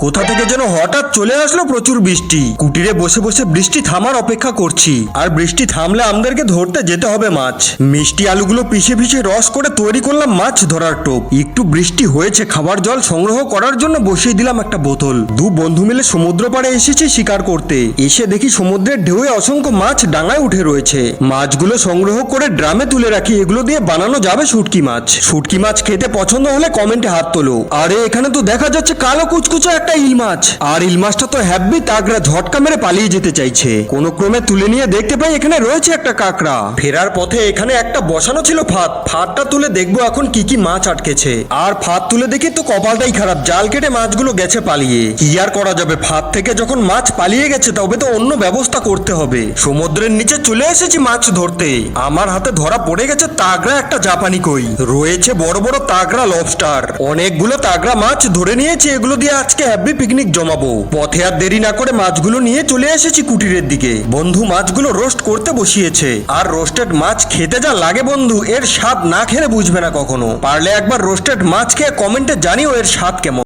কোথা থেকে যেন হঠাৎ চলে আসলো প্রচুর বৃষ্টি। কুটিরে বসে বসে বৃষ্টি থামার অপেক্ষা করছি। আর বৃষ্টি থামলে আমাদেরকে ধরতে যেতে হবে মাছ। মিষ্টি আলুগুলো পিষে পিষে রস করে তৈরি করলাম মাছ ধরার টোপ। একটু বৃষ্টি হয়েছে, খাবার জল সংগ্রহ করার জন্য বসিয়ে দিলাম একটা বোতল। দু বন্ধু মিলে সমুদ্র পাড়ে এসেছি শিকার করতে। এসে দেখি সমুদ্রের ঢেউয়ে অসংখ্য মাছ ডাঙায় উঠে রয়েছে। মাছগুলো সংগ্রহ করে ড্রামে তুলে রাখি। এগুলো দিয়ে বানানো যাবে শুটকি মাছ। শুটকি মাছ খেতে পছন্দ হলে কমেন্টে হাত তোলো। আরে, এখানে তো দেখা যাচ্ছে কালো কুচকুচো একটা ইল মাছ? আর ইল মাছটা তো হ্যাপি তাগড়া ঝটকা মেরে পালিয়ে যেতে চাইছে। কোন ক্রমে তুলে নিয়ে দেখতে পাই এখানে রয়েছে একটা কাঁকড়া। ফেরার পথে এখানে একটা বসানো ছিল ফাঁদ। ফাঁদটা তুলে দেখব এখন কি কি মাছ আটকেছে। আর ফাঁদ তুলে দেখি তো কপালটাই খারাপ। জাল কেটে মাছগুলো গেছে পালিয়ে। কি আর করা যাবে? ফাঁদ থেকে যখন মাছ পালিয়ে গেছে, তবে তো অন্য ব্যবস্থা করতে হবে। সমুদ্রের নিচে চলে এসেছি মাছ ধরতে। আমার হাতে ধরা পড়ে গেছে তাগড়া একটা জাপানি কই। রয়েছে বড় বড় তাগড়া লবস্টার। অনেকগুলো তাগড়া মাছ ধরে নিয়েছি। এগুলো দিয়ে আজকে হ্যাপি পিকনিক জমাবো। পথে আর দেরি না করে মাছগুলো নিয়ে চলে এসেছি কুটিরের দিকে। বন্ধু মাছগুলো রোস্ট করতে বসিয়েছে। আর রোস্টেড মাছ খেতে যা লাগে বন্ধু, এর স্বাদ না খেলে বুঝবে না কখনো। পারলে একবার রোস্টেড মাছ খেয়ে কমেন্টে জানিও এর স্বাদ কেমন।